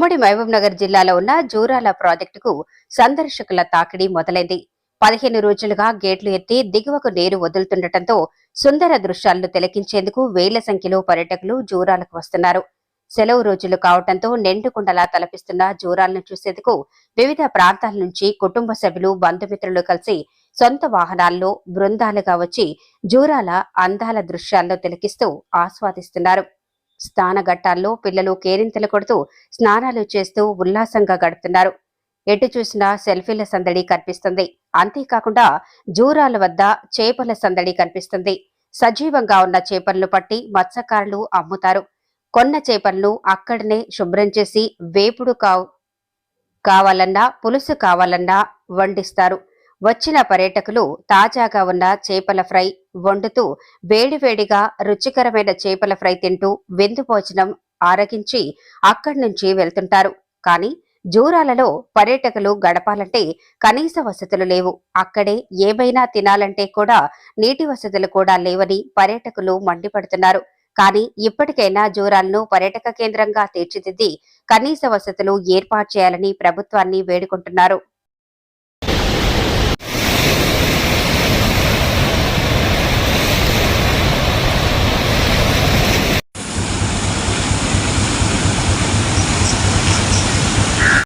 ఉమ్మడి మహబూబ్ నగర్ జిల్లాలో ఉన్న జూరాల ప్రాజెక్టుకు సందర్శకుల తాకిడి మొదలైంది. పదిహేను రోజులుగా గేట్లు ఎత్తి దిగువకు నీరు వదులుతుండటంతో సుందర దృశ్యాలను తిలకించేందుకు వేల సంఖ్యలో పర్యటకులు జూరాలకు వస్తున్నారు. సెలవు రోజులు కావటంతో నిండుకుండలా తలపిస్తున్న జూరాలను చూసేందుకు వివిధ ప్రాంతాల నుంచి కుటుంబ సభ్యులు బంధుమిత్రులు కలిసి సొంత వాహనాల్లో బృందాలుగా వచ్చి జూరాల అందాల దృశ్యాల్లో తిలకిస్తూ ఆస్వాదిస్తున్నారు. స్నానఘట్టాల్లో పిల్లలు కేరింతలు కొడుతూ స్నానాలు చేస్తూ ఉల్లాసంగా గడుపుతున్నారు. ఎటు చూసినా సెల్ఫీల సందడి కనిపిస్తుంది. అంతేకాకుండా జూరాల వద్ద చేపల సందడి కనిపిస్తుంది. సజీవంగా ఉన్న చేపలను పట్టి మత్స్యకారులు అమ్ముతారు. కొన్న చేపలను అక్కడనే శుభ్రం చేసి వేపుడు కావాలన్నా పులుసు కావాలన్నా వండిస్తారు. వచ్చిన పర్యాటకులు తాజాగా ఉన్న చేపల ఫ్రై వండుతూ వేడివేడిగా రుచికరమైన చేపల ఫ్రై తింటూ విందు భోజనం ఆరగించి అక్కడి నుంచి వెళ్తుంటారు. కానీ జూరాలలో పర్యాటకులు గడపాలంటే కనీస వసతులు లేవు. అక్కడే ఏమైనా తినాలంటే కూడా నీటి వసతులు కూడా లేవని పర్యాటకులు మండిపడుతున్నారు. కానీ ఇప్పటికైనా జూరాలను పర్యాటక కేంద్రంగా తీర్చిదిద్ది కనీస వసతులు ఏర్పాటు చేయాలని ప్రభుత్వాన్ని వేడుకుంటున్నారు.